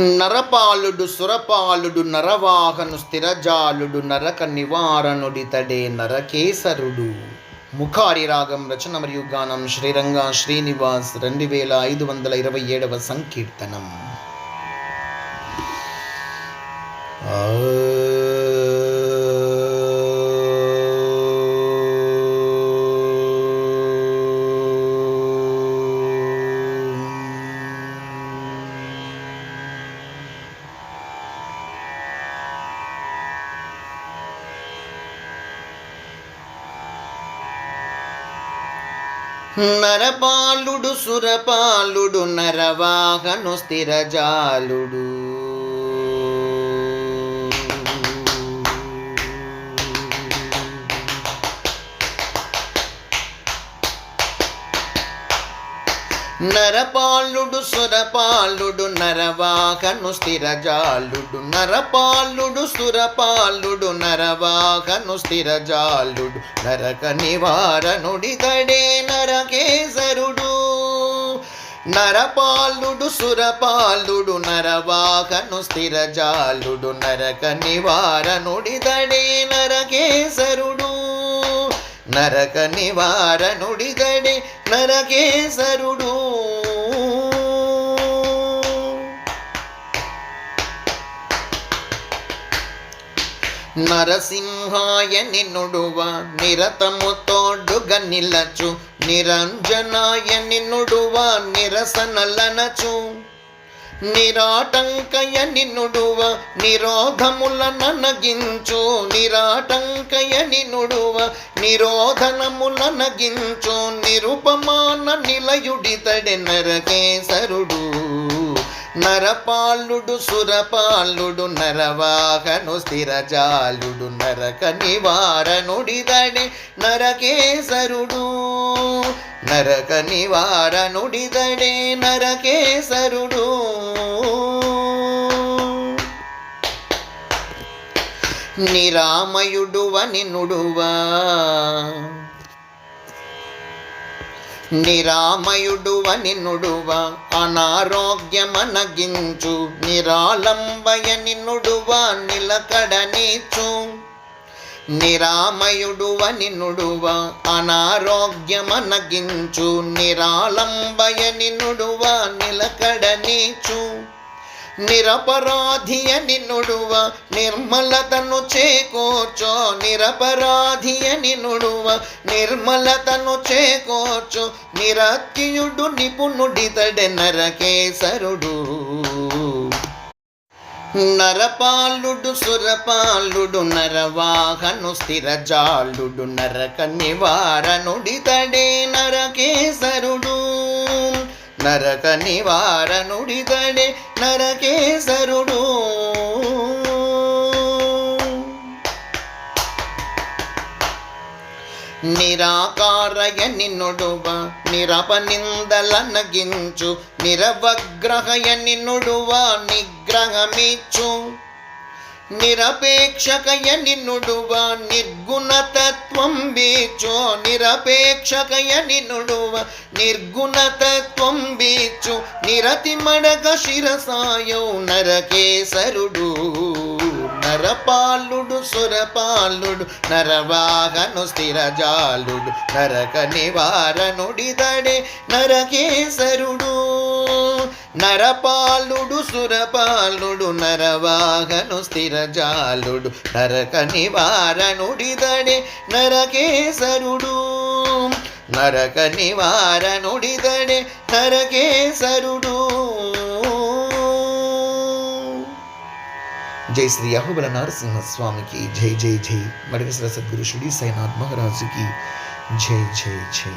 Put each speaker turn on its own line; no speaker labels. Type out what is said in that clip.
నరపాలుడు సురపాలుడు నరవాహను స్థిరజాలుడు నరక నివారణుడితడే నరకేసరుడు. ముఖారి రాగం రచన మరియు గానం శ్రీరంగ శ్రీనివాస్ రెండు వేల ఐదు వందల ఇరవై ఏడవ సంకీర్తనం. నరపాలుడు సురపాలుడు నరవాహను స్థిరజాలుడు. నరపాలుడు సురపాలుడు నరవాహను స్థిరజాలుడు. నరపాలుడు సురపాలుడు నరవాహను స్థిరజాలుడు. నరక నివారణుడితడే నరకేసరుడు నరపాలుడు సురపాలుడు నరవాహను స్థిరజాలుడు. నరక నివారణుడితడే నరకేసరుడు నరక నివారణుడితడే నరకేసరుడు నరసింహాయ నిన్నుడువ నిరతము తోడుగ నిలచు. నిరంజనాయ నిన్నుడువ నిరసనలనచు. నిరాటంకయ నిన్నుడువ నిరోధముల ననగించు. నిరాటంకయ నిన్నుడువ నిరోధనముల నగించు. నిరుపమాన నిలయుడితడె నరకేసరుడు. నరపాలుడు సురపాలుడు నరవాహను స్థిరజాలుడు నరక నివారణుడిదడే నరకేసరుడు. నరక నివారణుడిదడే నరకేసరుడు. నిరామయుడువని నుడువా. నిరామయుడువని నుడువ. అనారోగ్యమనగించు నిరాలంబయని నుడువ నిలకడనీచు. నిరామయుడువని నుడువ. అనారోగ్యమనగించు నిరాలంబయని నుడువ నిలకడనీచు. నిరపరాధియ నిన్నుడువ నిర్మలతను చేకూర్చో. నిరపరాధియ నిన్నుడువ నిర్మలతను చేకూర్చో. నిరత్యుడు నిపుణుడితడె నరకేసరుడు. నరపాలుడు సురపాలుడు నరవాహను స్థిరజాలుడు నరక నివారణుడితడే నరకేసరుడు నరక నివారణుడితడే నరకేశరుడు. నిరాకారయ నిన్నుడువ నిరపనిందల నగించు నిరవగ్రహయ నిన్నుడువ నిగ్రహమిచ్చు. నిరపేక్షకయ నిన్నుడువ నిర్గుణతత్వం బీచు. నిరపేక్షకయ నిన్నుడువ నిర్గుణతత్వం బీచు. నిరతి మడగ శిరసాయౌ నరకేసరుడు. నరపాలుడు సురపాలుడు నరవాహను స్థిరజాలుడు నరక నివారణుడిదడే నరకేసరుడు. నరపాలుడు సురపాలుడు నరవాహను స్థిరజాలుడు నరక నివారణుడిదడే నరకేసరుడు. నరక నివారణుడిదడే నరకేసరుడు. జై శ్రీ అహుబల నరసింహస్వామికి జై జై జై మడిగసర సద్గురు షుడి సైనాథ్ మహారాజుకి జై జై జై.